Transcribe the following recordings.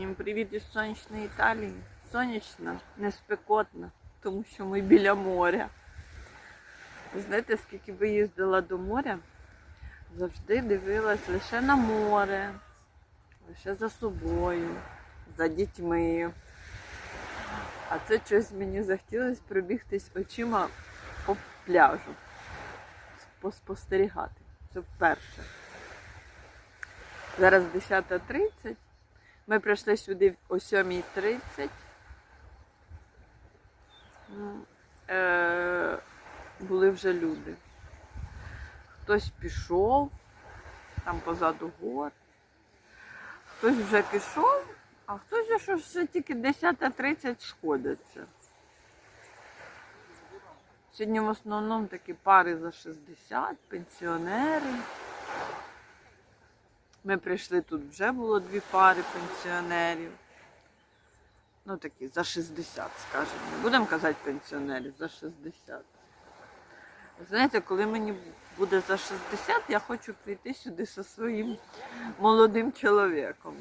Всім привіт із сонячної Італії. Сонячна, не спекотна, тому що ми біля моря. Знаєте, скільки би їздила до моря, завжди дивилась лише на море, лише за собою, за дітьми. А це щось мені захотілося пробігтись очима по пляжу, поспостерігати. Це вперше. Зараз 10.30. Ми прийшли сюди о 7.30. Ну, Е, були вже люди. Хтось пішов, там позаду гор, хтось вже пішов, а хтось що ще тільки 10.30 сходяться. Сьогодні в основному такі пари за 60, пенсіонери. Ми прийшли тут вже було дві пари пенсіонерів. Ну такі за 60, скажімо. Не будемо казати пенсіонерів, за 60. Знаєте, коли мені буде за 60, я хочу прийти сюди зі своїм молодим чоловіком.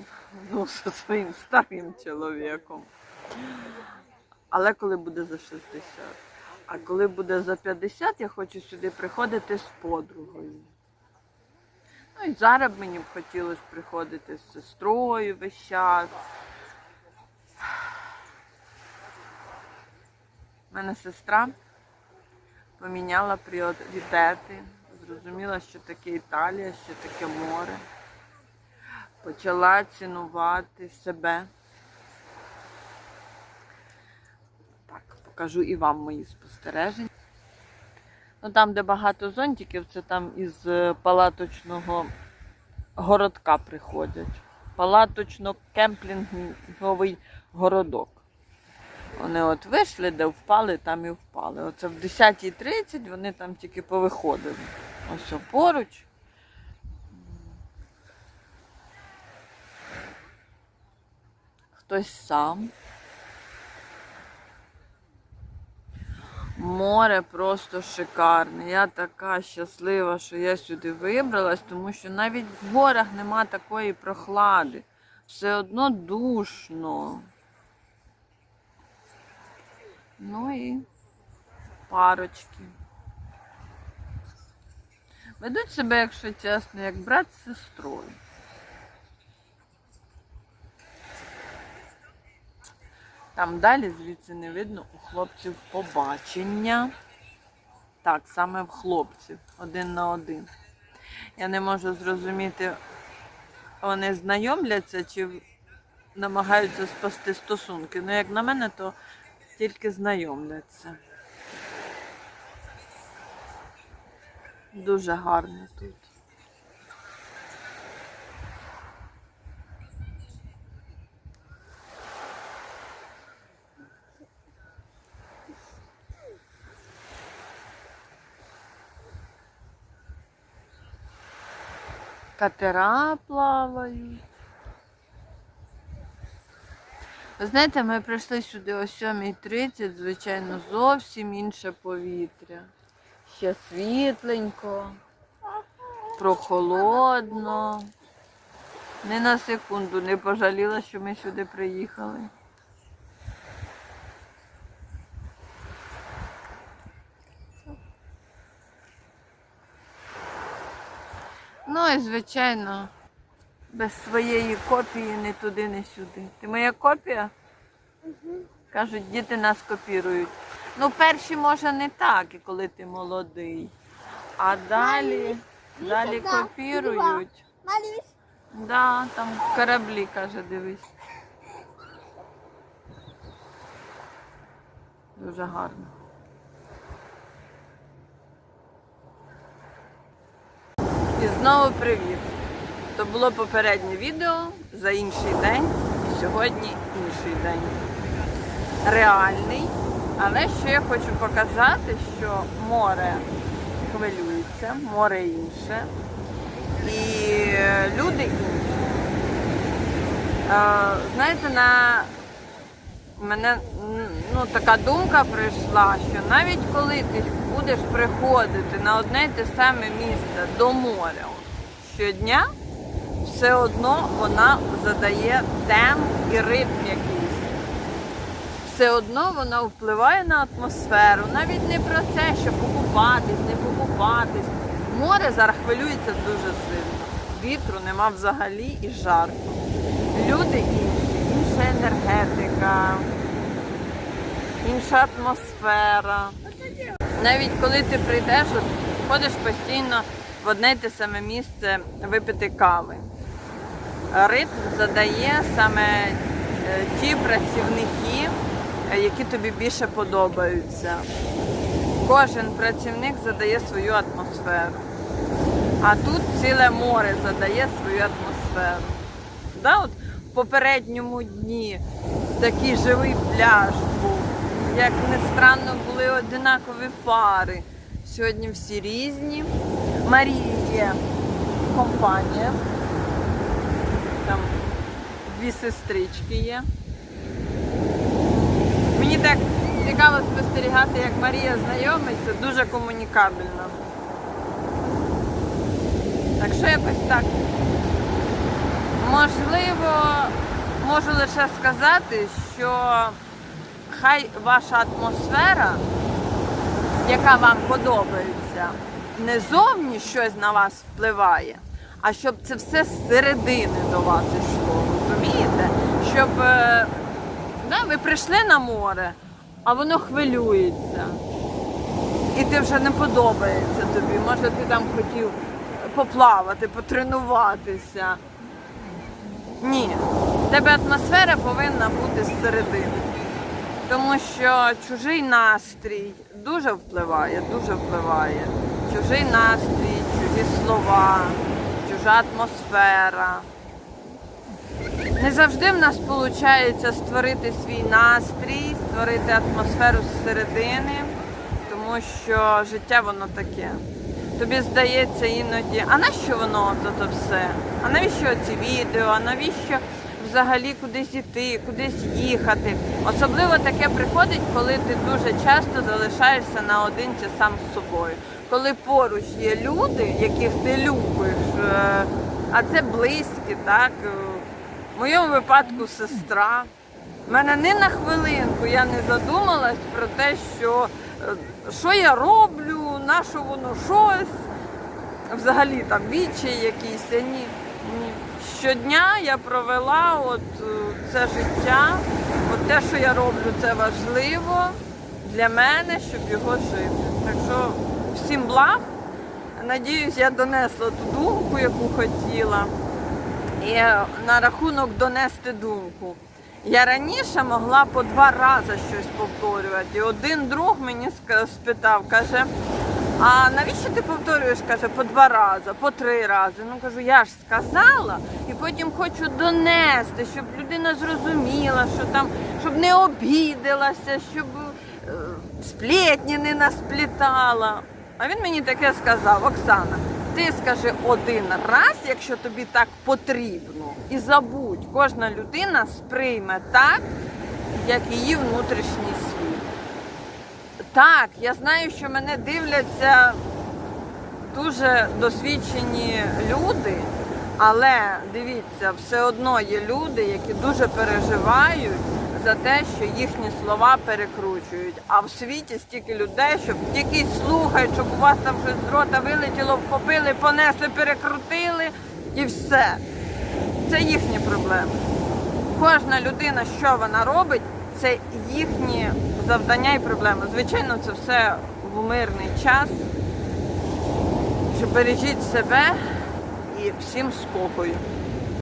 Ну, зі своїм старим чоловіком. Але коли буде за 60. А коли буде за 50, я хочу сюди приходити з подругою. І зараз мені б хотілося приходити з сестрою весь час. Мене сестра поміняла пріоритети, зрозуміла, що таке Італія, що таке море. Почала цінувати себе. Так, покажу і вам мої спостереження. Ну там, де багато зонтиків, це там із е, палаточного городка приходять. Палаточно-кемплінговий городок. Вони от вийшли, де впали, там і впали. Оце в 10.30 вони там тільки повиходили. Ось поруч. Хтось сам. Море просто шикарне. Я така щаслива, що я сюди вибралась, тому що навіть в горах нема такої прохлади. Все одно душно. Ну і парочки. Ведуть себе, якщо чесно, як брат з сестрою. Там далі звідси не видно у хлопців побачення. Так, саме в хлопців, один на один. Я не можу зрозуміти, вони знайомляться чи намагаються спасти стосунки. Ну, як на мене, то тільки знайомляться. Дуже гарно тут. Катера плавають. Ви знаєте, ми прийшли сюди о 7.30, звичайно, зовсім інше повітря. Ще світленько, прохолодно. Ні на секунду не пожаліла, що ми сюди приїхали. Ну і звичайно, без своєї копії ні туди, ні сюди. Ти моя копія? Кажуть, діти нас копірують. Ну, перші, може, не так, коли ти молодий. А далі, далі да, копірують. Да, там кораблі, каже, дивись. Дуже гарно. І знову привіт. То було попереднє відео за інший день. І сьогодні інший день. Реальний. Але що я хочу показати, що море хвилюється, море інше. І е, люди інші. Е, Знаєте, на мене ну, така думка прийшла, що навіть коли ти будеш приходити на одне й те саме місце до моря щодня, все одно вона задає темп і ритм якийсь. Все одно вона впливає на атмосферу. Навіть не про це, що покупатись, не покупатись. Море зараз хвилюється дуже сильно. Вітру нема взагалі і жарко. Люди інші, інша енергетика, інша атмосфера. Навіть коли ти прийдеш, от, ходиш постійно в одне й те саме місце випити кави. Ритм задає саме е, ті працівники, е, які тобі більше подобаються. Кожен працівник задає свою атмосферу. А тут ціле море задає свою атмосферу. Да, от в попередньому дні такий живий пляж був. Як не странно, були одинакові пари. Сьогодні всі різні. Марії є компанія. Там дві сестрички є. Мені так цікаво спостерігати, як Марія знайомиться, дуже комунікабельна. Так що якось так. Можливо, можу лише сказати, що хай ваша атмосфера, яка вам подобається, не зовні щось на вас впливає, а щоб це все зсередини до вас йшло. Розумієте? Щоб е, да, ви прийшли на море, а воно хвилюється. І ти вже не подобається тобі. Може, ти там хотів поплавати, потренуватися. Ні, в тебе атмосфера повинна бути зсередини. Тому що чужий настрій дуже впливає, дуже впливає. Чужий настрій, чужі слова, чужа атмосфера. Не завжди в нас виходить створити свій настрій, створити атмосферу зсередини, тому що життя воно таке. Тобі здається іноді, а нащо воно то все? А навіщо ці відео? А навіщо взагалі кудись іти, кудись їхати? Особливо таке приходить, коли ти дуже часто залишаєшся наодинці сам з собою. Коли поруч є люди, яких ти любиш, е, а це близькі, так? е, В моєму випадку сестра. У мене ні на хвилинку я не задумалась про те, що, е, що я роблю, на що воно щось. Взагалі там відчай якийсь, а ні. ні. Щодня я провела от е, це життя, от те, що я роблю, це важливо для мене, щоб його жити. Так що всім благ. Надіюсь, я донесла ту думку, яку хотіла. І на рахунок донести думку. Я раніше могла по два рази щось повторювати. І один друг мені спитав, каже, а навіщо ти повторюєш, каже, по два рази, по три рази. Ну кажу, я ж сказала, і потім хочу донести, щоб людина зрозуміла, що там, щоб не обідалася, щоб е, сплетні не насплітала. А він мені таке сказав, Оксана, ти скажи один раз, якщо тобі так потрібно, і забудь, кожна людина сприйме так, як її внутрішній світ. Так, я знаю, що мене дивляться дуже досвідчені люди, але дивіться, все одно є люди, які дуже переживають за те, що їхні слова перекручують. А в світі стільки людей, щоб тільки слухають, щоб у вас там щось з рота вилетіло, вхопили, понесли, перекрутили і все. Це їхні проблеми. Кожна людина, що вона робить, це їхні завдання і проблеми. Звичайно, це все в мирний час. Що бережіть себе і всім спокою.